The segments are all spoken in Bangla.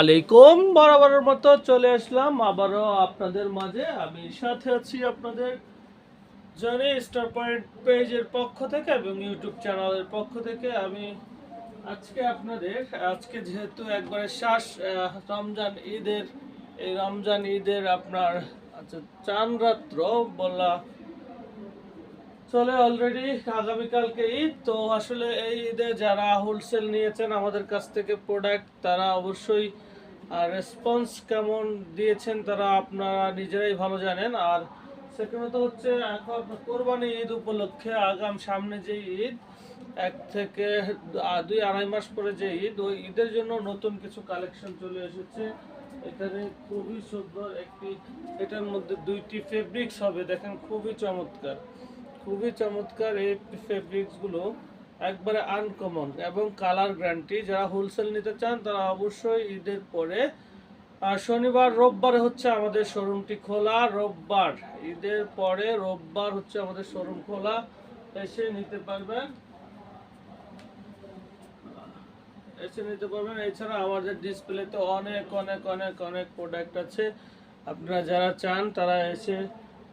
আলাইকুম। বরাবরের মতো চলে আসলাম আবারও আপনাদের মাঝে। আমি সাথে আছি আপনাদের জনি স্টার পয়েন্ট পেজের পক্ষ থেকে এবং ইউটিউব চ্যানেলের পক্ষ থেকে। আমি আজকে আপনাদের, আজকে যেহেতু একবারে শ্বাস রমজান ঈদের, এই রমজান ঈদের আপনার আচ্ছা চান রাত্র বলা চলে অলরেডি আগামীকালকে ঈদ। তো আসলে এই ঈদে যারা হোলসেল নিয়েছেন আমাদের কাছ থেকে প্রোডাক্ট তারা অবশ্যই রেসপন্স কেমন দিয়েছেন তারা আপনারা নিজেরাই ভালো জানেন। আর সেকেন্ডত হচ্ছে, এখন কোরবানি ঈদ উপলক্ষে আগাম সামনে যে ঈদ, এক থেকে দুই, আড়াই মাস পরে যে ঈদ, ওই ঈদের জন্য নতুন কিছু কালেকশন চলে এসেছে। এখানে খুবই সুন্দর একটি, এটার মধ্যে দুইটি ফেব্রিক্স হবে। দেখেন, খুবই চমৎকার। খুবই চমৎকার এই ফেব্রিক্সগুলো একবারে আনকমন এবং কালার গ্যারান্টি যারা হোলসেল নিতে চান তারা অবশ্যই ঈদের পরে শনিবার, রোববারে হচ্ছে আমাদের শোরুমটি খোলা। রোববার, ঈদের পরে রোববার হচ্ছে আমাদের শোরুম খোলা। এসে নিতে পারবেন। এসে নিতে পারবেন। এছাড়া আমাদের ডিসপ্লেতে অনেক অনেক অনেক অনেক প্রোডাক্ট আছে। আপনারা যারা চান তারা এসে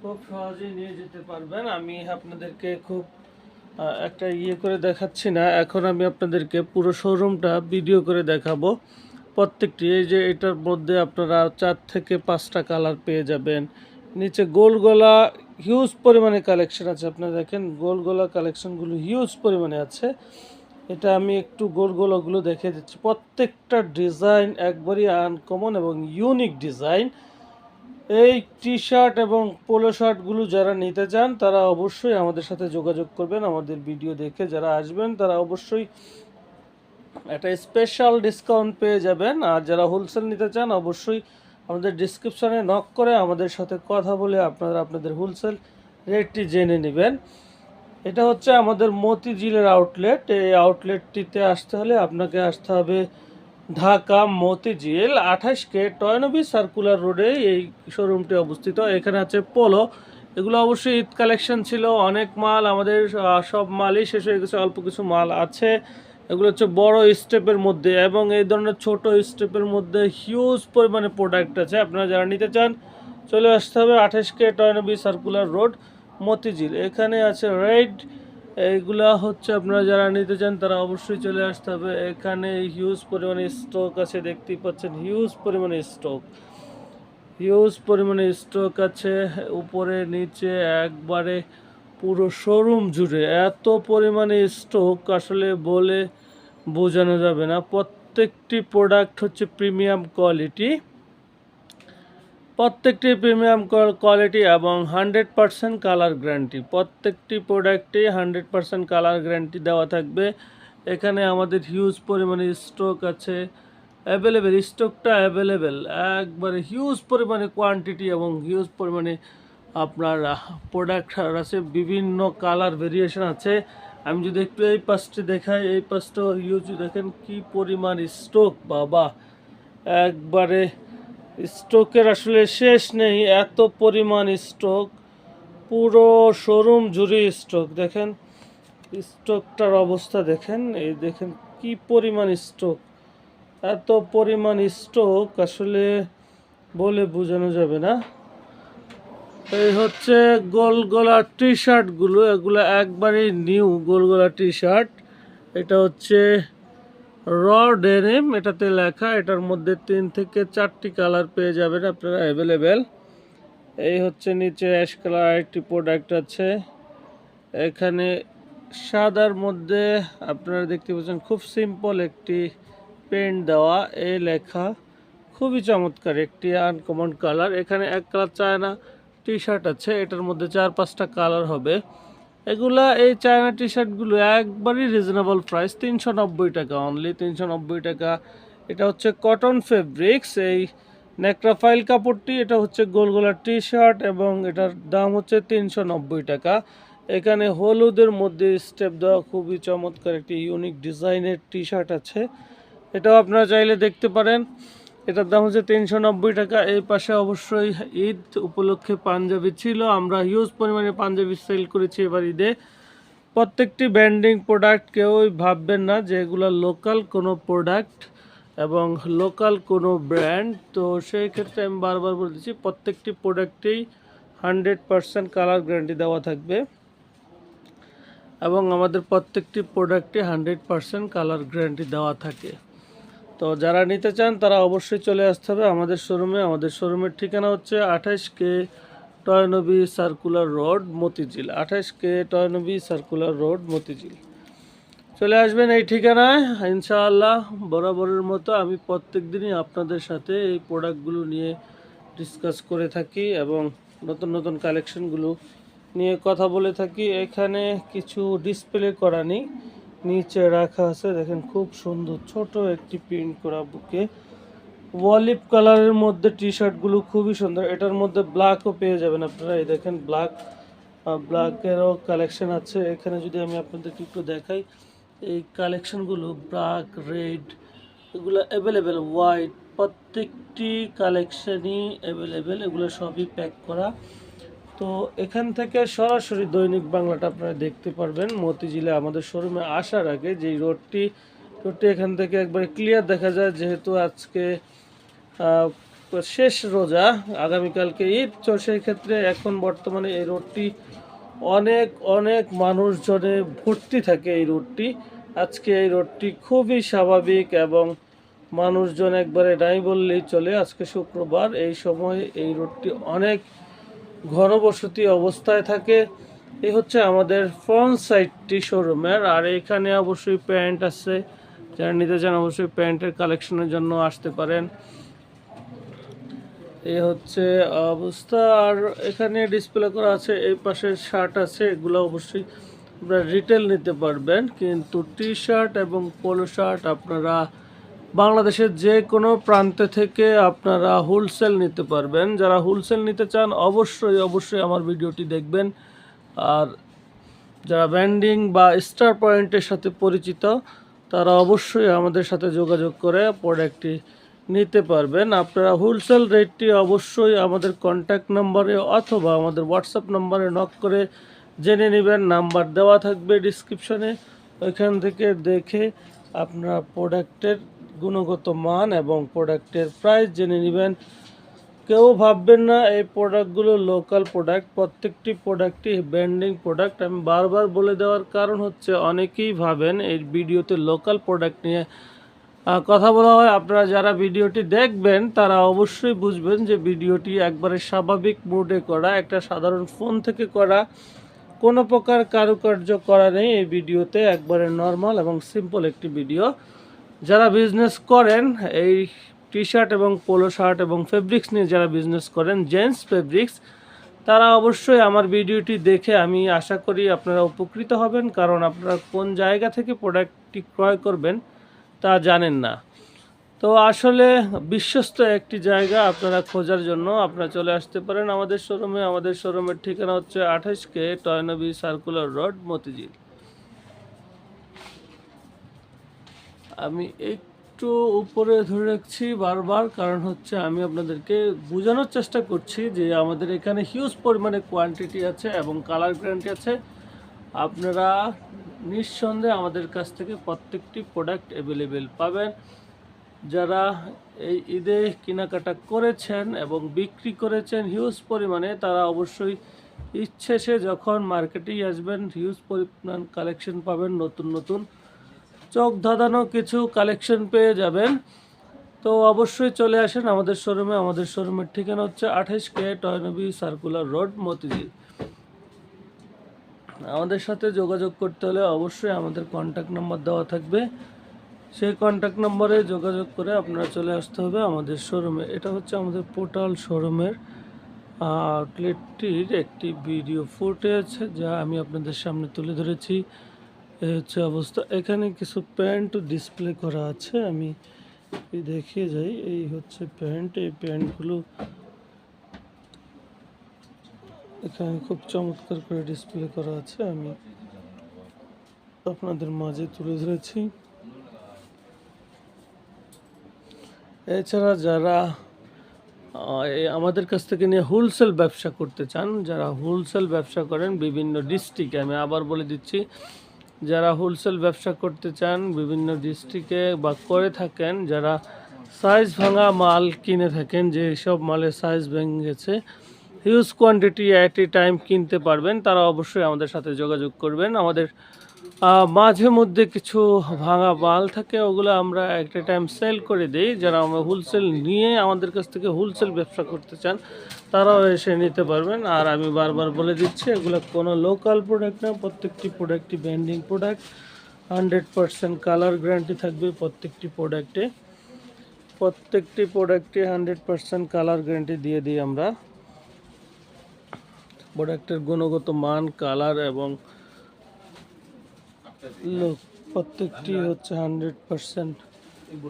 খুব সহজেই নিয়ে যেতে পারবেন। আমি আপনাদেরকে খুব একটা ইয়ে করে দেখাচ্ছি না। এখন আমি আপনাদেরকে পুরো শোরুমটা ভিডিও করে দেখাবো। প্রত্যেকটি, এই যে এটার মধ্যে আপনারা চার থেকে পাঁচটা কালার পেয়ে যাবেন। নিচে গোল গলা হিউজ পরিমাণে কালেকশন আছে। আপনারা দেখেন, গোল গলা কালেকশনগুলো হিউজ পরিমাণে আছে। এটা আমি একটু গোল গোলাগুলো দেখে দিচ্ছি। প্রত্যেকটা ডিজাইন একবারই আনকমন এবং ইউনিক ডিজাইন এই টি শার্ট এবং পোলো শার্টগুলো যারা নিতে চান, তারা অবশ্যই আমাদের সাথে যোগাযোগ করবেন, আমাদের ভিডিও দেখে যারা আসবেন, তারা অবশ্যই একটা স্পেশাল ডিসকাউন্ট পেয়ে যাবেন। আর যারা হোলসেল নিতে চান, অবশ্যই আমাদের ডিসক্রিপশানে নক করে আমাদের সাথে কথা বলে আপনারা আপনাদের হোলসেল রেটটি জেনে নেবেন। এটা হচ্ছে আমাদের মতিঝিলের আউটলেট এই আউটলেটটিতে আসতে হলে আপনাকে আসতে হবে ঢাকা মতিঝিল আঠাশ কে টয়নবি সার্কুলার রোডে এই শোরুমটি অবস্থিত। এখানে আছে পোলো এগুলো অবশ্যই ঈদ কালেকশন ছিল। অনেক মাল আমাদের সব মালই শেষ হয়ে গেছে, অল্প কিছু মাল আছে। এগুলো হচ্ছে বড় স্টেপের মধ্যে এবং এই ধরনের ছোট স্টেপের মধ্যে হিউজ পরিমাণে প্রোডাক্ট আছে। আপনারা যারা নিতে চান, চলে আসতে হবে আঠাশ K Toynbee circular road, Motijheel. এখানে আছে রেড এইগুলা হচ্ছে আপনারা যারা নিতে চান, তারা অবশ্যই চলে আসতে হবে। এখানে হিউজ পরিমাণে স্টক আছে, দেখতেই পাচ্ছেন হিউজ পরিমাণে স্টক হিউজ পরিমাণে স্টক আছে, উপরে, নিচে, একবারে পুরো শোরুম জুড়ে। এত পরিমাণে স্টক আসলে বলে বোঝানো যাবে না। প্রত্যেকটি প্রোডাক্ট হচ্ছে প্রিমিয়াম কোয়ালিটি প্রত্যেকটি প্রিমিয়াম কোয়ালিটি এবং হান্ড্রেড পারসেন্ট কালার গ্যারান্টি। প্রত্যেকটি প্রোডাক্টে হান্ড্রেড পারসেন্ট কালার গ্যারান্টি দেওয়া থাকবে। এখানে আমাদের হিউজ পরিমাণে স্টক আছে। অ্যাভেলেবেল স্টকটা অ্যাভেলেবেল একবারে হিউজ পরিমাণে কোয়ান্টিটি এবং হিউজ পরিমাণে আপনার প্রোডাক্ট আছে, বিভিন্ন কালার ভেরিয়েশন আছে। আমি যদি একটু এই পাশটি দেখাই, এই পাশটা হিউজ দেখেন কি পরিমাণ স্টক বাবা! একবারে স্টকের আসলে শেষ নেই, এত পরিমাণ স্টক পুরো শোরুম জুড়ে স্টক দেখেন স্টকটার অবস্থা দেখেন, এই দেখেন কি পরিমাণ স্টক এত পরিমাণ স্টক আসলে বলে বোঝানো যাবে না। এই হচ্ছে গোল গলা টি শার্টগুলো এগুলো একবারেই নিউ গোল গলা টি শার্ট এটা হচ্ছে র ডেনিম, এটাতে লেখা, এটার মধ্যে তিন থেকে চারটি কালার পেয়ে যাবেন আপনারা অ্যাভেলেবেল এই হচ্ছে নিচে অ্যাশ কালার একটি প্রোডাক্ট আছে। এখানে সাদার মধ্যে আপনারা দেখতে পাচ্ছেন খুব সিম্পল একটি পেন্ট দেওয়া। এই লেখা, খুবই চমৎকার একটি আনকমন কালার এখানে এক কালার চায়না টি শার্ট আছে, এটার মধ্যে চার পাঁচটা কালার হবে। এগুলা এই চায়না টি শার্টগুলো একবারই রিজনেবল প্রাইস তিনশো নব্বই টাকা অনলি তিনশো নব্বই টাকা। এটা হচ্ছে কটন ফেব্রিক্স এই নেক্রাফাইল কাপড়টি, এটা হচ্ছে গোলগোলা টি শার্ট এবং এটার দাম হচ্ছে তিনশো নব্বই টাকা। এখানে হলুদের মধ্যে স্টেপ দেওয়া খুবই চমৎকার একটি ইউনিক ডিজাইনের টি শার্ট আছে। এটাও আপনারা চাইলে দেখতে পারেন। এটার দাম হচ্ছে তিনশো নব্বই টাকা। এই পাশে অবশ্যই ঈদ উপলক্ষে পাঞ্জাবি ছিল। আমরা হিউজ পরিমাণে পাঞ্জাবি সেল করেছি এবার ঈদে। প্রত্যেকটি ব্র্যান্ডিং প্রোডাক্ট কেউই ভাববেন না যে এগুলো লোকাল কোনো প্রোডাক্ট এবং লোকাল কোনো ব্র্যান্ড তো সেই ক্ষেত্রে আমি বারবার বলতেছি প্রত্যেকটি প্রোডাক্টেই হান্ড্রেড পারসেন্ট কালার গ্যারান্টি দেওয়া থাকবে। এবং আমাদের প্রত্যেকটি প্রোডাক্টে হান্ড্রেড পারসেন্ট কালার গ্যারান্টি দেওয়া থাকে। তো যারা নিতে চান, তারা অবশ্যই চলে আসতে হবে আমাদের শোরুমে। আমাদের শোরুমের ঠিকানা হচ্ছে আঠাশ K Toynbee circular road, Motijheel. আঠাশ K Toynbee circular road, Motijheel. চলে আসবেন এই ঠিকানায়। ইনশাআল্লাহ বরাবরের মতো আমি প্রত্যেক দিনই আপনাদের সাথে এই প্রোডাক্টগুলো নিয়ে ডিসকাস করে থাকি এবং নতুন নতুন কালেকশনগুলো নিয়ে কথা বলে থাকি। এখানে কিছু ডিসপ্লে করা নেই। নিচে রাখা আছে। দেখেন, খুব সুন্দর। ছোট একটি প্রিন্ট করা বুকে। ওয়ালিপ কালারের মধ্যে টি শার্টগুলো খুবই সুন্দর। এটার মধ্যে ব্ল্যাকও পেয়ে যাবেন আপনারা। এই দেখেন ব্ল্যাক ব্ল্যাকেরও কালেকশন আছে। এখানে যদি আমি আপনাদেরকে একটু দেখাই, এই কালেকশনগুলো ব্ল্যাক রেড এগুলো অ্যাভেলেবেল হোয়াইট প্রত্যেকটি কালেকশনই অ্যাভেলেবেল এগুলো সবই প্যাক করা। তো এখান থেকে সরাসরি দৈনিক বাংলাটা আপনারা দেখতে পারবেন। মতিঝিলে আমাদের শোরুমে আসার আগে যেই রোডটি রোডটি এখান থেকে একবারে ক্লিয়ার দেখা যায়, যেহেতু আজকে শেষ রোজা, আগামীকালকে ঈদ, তো সেই ক্ষেত্রে এখন বর্তমানে এই রোডটি অনেক অনেক মানুষজনে ভর্তি থাকে এই রোডটি। আজকে এই রোডটি খুবই স্বাভাবিক এবং মানুষজন একবারে নাই বললেই চলে। আজকে শুক্রবার, এই সময় এই রোডটি অনেক ঘনবসতি অবস্থায় থাকে। এই হচ্ছে আমাদের ফ্রন্ট সাইডটি শোরুমের আর এখানে অবশ্যই প্যান্ট আছে। যারা নিতে চান অবশ্যই প্যান্টের কালেকশনের জন্য আসতে পারেন। এই হচ্ছে অবস্থা। আর এখানে ডিসপ্লে করা আছে, এই পাশে শার্ট আছে। এগুলো অবশ্যই আপনারা রিটেল নিতে পারবেন। কিন্তু টি শার্ট এবং পোলো শার্ট আপনারা বাংলাদেশের যে কোনো প্রান্ত থেকে আপনারা হোলসেল নিতে পারবেন। যারা হোলসেল নিতে চান, অবশ্যই অবশ্যই আমার ভিডিওটি দেখবেন। আর যারা ব্যান্ডিং বা স্টার পয়েন্টের সাথে পরিচিত, তারা অবশ্যই আমাদের সাথে যোগাযোগ করে প্রোডাক্টটি নিতে পারবেন। আপনারা হোলসেল রেটটি অবশ্যই আমাদের কন্ট্যাক্ট নাম্বারে অথবা আমাদের হোয়াটসঅ্যাপ নাম্বারে নক করে জেনে নেবেন। নাম্বার দেওয়া থাকবে ডিসক্রিপশনে ওইখান থেকে দেখে আপনারা প্রোডাক্টের গুণগত মান এবং প্রোডাক্টের প্রাইস জেনে নেবেন। কেউ ভাববেন না, এই প্রোডাক্টগুলো লোকাল প্রোডাক্ট, প্রত্যেকটি প্রোডাক্টই ব্র্যান্ডিং প্রোডাক্ট। আমি বারবার বলে দেওয়ার কারণ হচ্ছে, অনেকেই ভাবেন এই ভিডিওতে লোকাল প্রোডাক্ট নিয়ে কথা বলা হয়। আপনারা যারা ভিডিওটি দেখবেন, তারা অবশ্যই বুঝবেন যে ভিডিওটি একবারে স্বাভাবিক মোডে করা, একটা সাধারণ ফোন থেকে করা। কোনো প্রকার কারুকার্য করা নেই এই ভিডিওতে, একবারে নর্মাল এবং সিম্পল একটি ভিডিও। যারা বিজনেস করেন, এই টি শার্ট এবং পোলো শার্ট এবং ফেব্রিক্স নিয়ে যারা বিজনেস করেন জেন্টস ফেব্রিক্স তারা অবশ্যই আমার ভিডিওটি দেখে আমি আশা করি আপনারা উপকৃত হবেন, কারণ আপনারা কোন জায়গা থেকে প্রোডাক্টটি ক্রয় করবেন তা জানেন না। তো আসলে বিশ্বস্ত একটি জায়গা আপনারা খোঁজার জন্য আপনারা চলে আসতে পারেন আমাদের শোরুমে আমাদের শোরুমের ঠিকানা হচ্ছে আঠাশ K Toynbee Circular Road Motijheel. আমি একটু উপরে ধরে রাখছি বারবার, কারণ হচ্ছে আমি আপনাদেরকে বোঝানোর চেষ্টা করছি যে আমাদের এখানে হিউজ পরিমাণে কোয়ান্টিটি আছে এবং কালার গ্যারান্টি আছে। আপনারা নিঃসন্দেহে আমাদের কাছ থেকে প্রত্যেকটি প্রোডাক্ট অ্যাভেলেবেল পাবেন। যারা এই ঈদে কেনাকাটা করেছেন এবং বিক্রি করেছেন হিউজ পরিমাণে, তারা অবশ্যই ইচ্ছে সে যখন মার্কেটেই আসবেন হিউজ পরিমাণ কালেকশন পাবেন, নতুন নতুন। চোখ ধাঁধানো কিছু কালেকশন পেয়ে যাবেন। তো অবশ্যই চলে আসেন আমাদের শোরুমে আমাদের শোরুমের ঠিকানা হচ্ছে আঠাশ K Toynbee Circular Road Motijheel. আমাদের সাথে যোগাযোগ করতে হলে অবশ্যই আমাদের কন্ট্যাক্ট নাম্বার দেওয়া থাকবে। সেই কন্ট্যাক্ট নম্বরে যোগাযোগ করে আপনারা চলে আসতে হবে আমাদের শোরুমে এটা হচ্ছে আমাদের পোর্টাল শোরুমের আউটলেটটির একটি ভিডিও ফুটেজ যা আমি আপনাদের সামনে তুলে ধরেছি। হচ্ছে অবস্থা। এখানে কিছু প্যান্ট ডিসপ্লে করা আছে, আমি দেখিয়ে যাই। এই হচ্ছে প্যান্ট, এই প্যান্টগুলো এখানে খুব চমৎকার করে ডিসপ্লে করা আছে, আমি আপনাদের মাঝে তুলে ধরেছি। এছাড়া যারা আমাদের কাছ থেকে নিয়ে হোলসেল ব্যবসা করতে চান, যারা হোলসেল ব্যবসা করেন বিভিন্ন ডিস্ট্রিক্টে আমি আবার বলে দিচ্ছি যারা হোলসেল ব্যবসা করতে চান, বিভিন্ন ডিস্ট্রিক্টে বা করে থাকেন, যারা সাইজ ভাঙা মাল কিনে থাকেন, যে সব মালের সাইজ ভেঙে গেছে huge quantity at a time কিনতে পারবেন, তারা অবশ্যই আমাদের সাথে যোগাযোগ করবেন। আমাদের মাঝে মধ্যে কিছু ভাঙা মাল থাকে, ওগুলো আমরা একটা টাইম সেল করে দিই। যারা আমরা হোলসেল নিয়ে আমাদের কাছ থেকে হোলসেল ব্যবসা করতে চান তারাও এসে নিতে পারবেন। আর আমি বারবার বলে দিচ্ছি, এগুলো কোনো লোকাল প্রোডাক্ট না, প্রত্যেকটি প্রোডাক্টই branding product hundred percent colour guarantee থাকবে প্রত্যেকটি প্রোডাক্টে প্রত্যেকটি প্রোডাক্টে হান্ড্রেড পারসেন্ট কালার গ্যারান্টি দিয়ে দিই আমরা। প্রোডাক্টের গুণগত মান কালার এবং লোক প্রত্যেকটি হচ্ছে হান্ড্রেড পারসেন্ট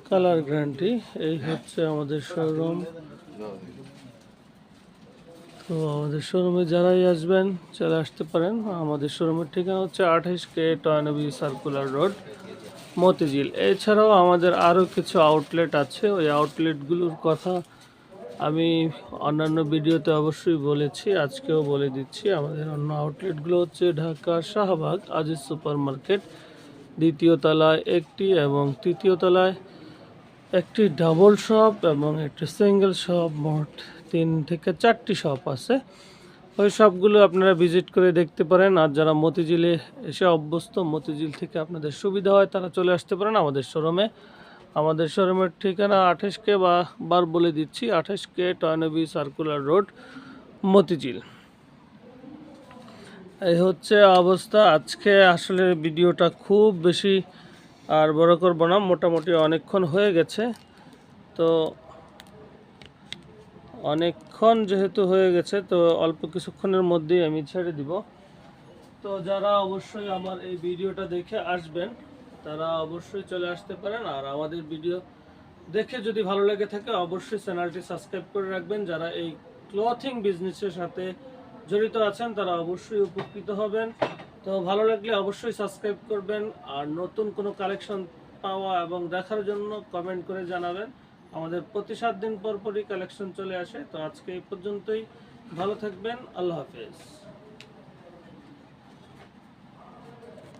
কালার গ্যারান্টি এই হচ্ছে আমাদের শোরুম তো আমাদের শোরুমে যারাই আসবেন চলে আসতে পারেন, আমাদের শোরুমের ঠিকানা হচ্ছে আঠাইশ K Toynbee Circular Road, Motijheel. এছাড়াও আমাদের আরও কিছু আউটলেট আছে। ওই আউটলেটগুলোর কথা আমি অন্যান্য ভিডিওতে অবশ্যই বলেছি, আজকেও বলে দিচ্ছি। আমাদের অন্য আউটলেটগুলো হচ্ছে ঢাকা শাহবাগ, আজিজ সুপার মার্কেট দ্বিতীয় তলায় একটি এবং তৃতীয় তলায় একটি ডাবল শপ এবং একটি সিঙ্গেল শপ মোট তিন থেকে চারটি শপ আছে। ওই সবগুলো আপনারা ভিজিট করে দেখতে পারেন। আর যারা মতিঝিলে এসে অভ্যস্ত, মতিঝিল থেকে আপনাদের সুবিধা হয়, তারা চলে আসতে পারেন আমাদের শোরুমে আমাদের শোরুমের ঠিকানা আঠাশকে বা বার বলে দিচ্ছি, আঠাশ K Toynbee Circular Road Motijheel. এই হচ্ছে অবস্থা। আজকে আসলে ভিডিওটা খুব বেশি আর বড় করব না, মোটামুটি অনেকক্ষণ হয়ে গেছে। তো অনেকক্ষণ যেহেতু হয়ে গেছে, তো অল্প কিছুক্ষণের মধ্যেই আমি ছেড়ে দিব। তো যারা অবশ্যই আমার এই ভিডিওটা দেখে আসবেন, তারা অবশ্যই চলে আসতে পারেন। আর আমাদের ভিডিও দেখে যদি ভালো লেগে থাকে, অবশ্যই চ্যানেলটি সাবস্ক্রাইব করে রাখবেন। যারা এই ক্লথিং বিজনেসের সাথে জড়িত আছেন, তারা অবশ্যই উপকৃত হবেন। তো ভালো লাগলে অবশ্যই সাবস্ক্রাইব করবেন আর নতুন কোনো কালেকশন পাওয়া এবং দেখার জন্য কমেন্ট করে জানাবেন। আমাদের প্রতি সাত দিন পরপরই কালেকশন চলে আসে। তো আজকে এই পর্যন্তই। ভালো থাকবেন। আল্লাহ হাফেজ।